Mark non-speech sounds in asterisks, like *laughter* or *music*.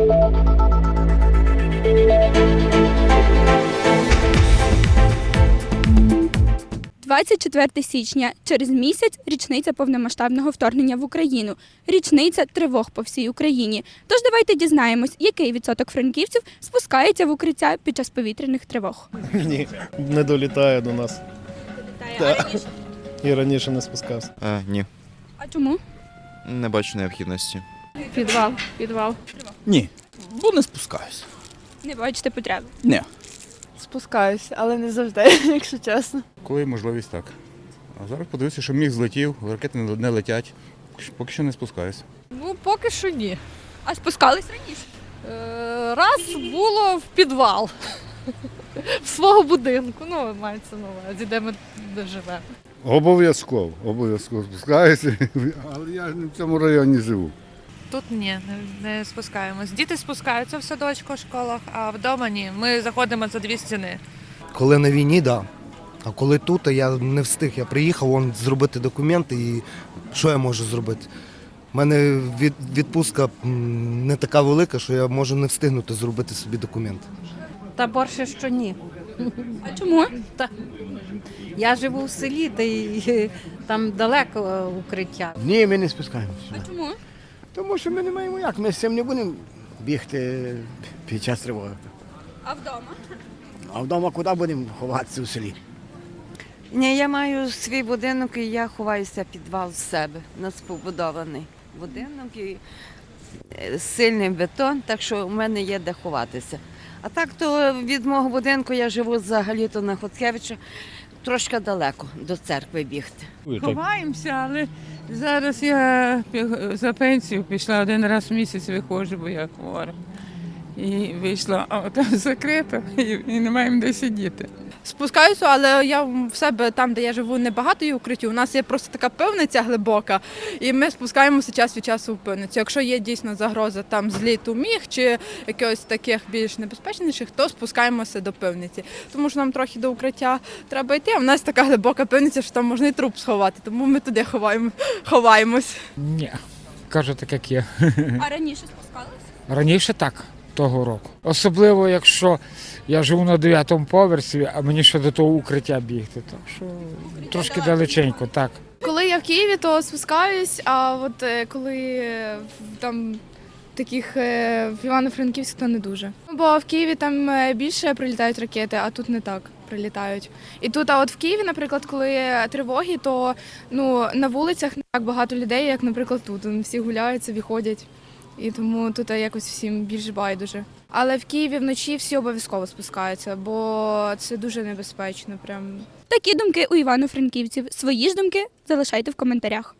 – 24 січня. Через місяць річниця повномасштабного вторгнення в Україну. Річниця тривог по всій Україні. Тож давайте дізнаємось, який відсоток франківців спускається в укриття під час повітряних тривог. Ні, не долітає до нас. Так. І раніше не спускався. Е, ні, А чому? не бачу необхідності. Підвал, підвал. Ні, бо не спускаюсь. Не бачите потреби. Ні. Спускаюсь, але не завжди, *laughs* якщо чесно. Коли можливість так. А зараз подивився, що міг злетів, ракети не летять. Поки що- не спускаюся. Ну, поки що ні. А спускались раніше? Е, раз було в підвал *laughs* в свого будинку. Ну, мається на увазі, де ми де живемо. Обов'язково, обов'язково спускаюся, *laughs* але я не в цьому районі живу. Тут ні, не, не спускаємось. Діти спускаються в садочку, в школах, а вдома ні. Ми заходимо за дві стіни. Коли на війні, так. Да. А коли тут, то я не встиг. Я приїхав вон, зробити документи і що я можу зробити? У мене від, відпустка не така велика, що я можу не встигнути зробити собі документи. Та борше, що ні. А чому? Я живу в селі, та й там далеко е, укриття. Ні, ми не спускаємося. А чому? Тому що ми не маємо як. Ми з цим не будемо бігти під час тривоги. А вдома? А вдома куди будемо ховатися у селі? Ні, я маю свій будинок і я ховаюся в підвал в себе. У нас побудований будинок і е, сильний бетон, так що у мене є де ховатися. А так то від мого будинку я живу взагалі-то на Хоцкевича, трошки далеко до церкви бігти. Ховаємося, але зараз я за пенсію пішла один раз в місяць виходжу, бо я хвора. І вийшла, а там закрито, і, не маємо де сидіти. Спускаюся, але я в себе там, де я живу, небагато є укриттів. У нас є просто така пивниця глибока, і ми спускаємося час від часу в пивницю. Якщо є дійсно загроза там зліту міг чи якихось таких більш небезпечніших, то спускаємося до пивниці. Тому що нам трохи до укриття треба йти. А в нас така глибока пивниця, що там можна і труп сховати, тому ми туди ховаємо, ховаємось. Ні. Кажу так, як є. А раніше спускались? Раніше так, того року. Особливо, якщо я живу на дев'ятому поверсі, а мені ще до того укриття бігти. Так що трошки далеченько, так. Коли я в Києві, то спускаюсь, а от е, коли е, там таких е, в Івано-Франківськ, то не дуже. Бо в Києві там більше прилітають ракети, а тут не так прилітають. І тут, а от в Києві, наприклад, коли тривоги, то ну на вулицях не так багато людей, як, наприклад, тут. Всі гуляють, собі ходять. І тому тут якось всім більш байдуже. Але в Києві вночі всі обов'язково спускаються, бо це дуже небезпечно. Прям Такі думки у івано-франківців. Свої ж думки залишайте в коментарях.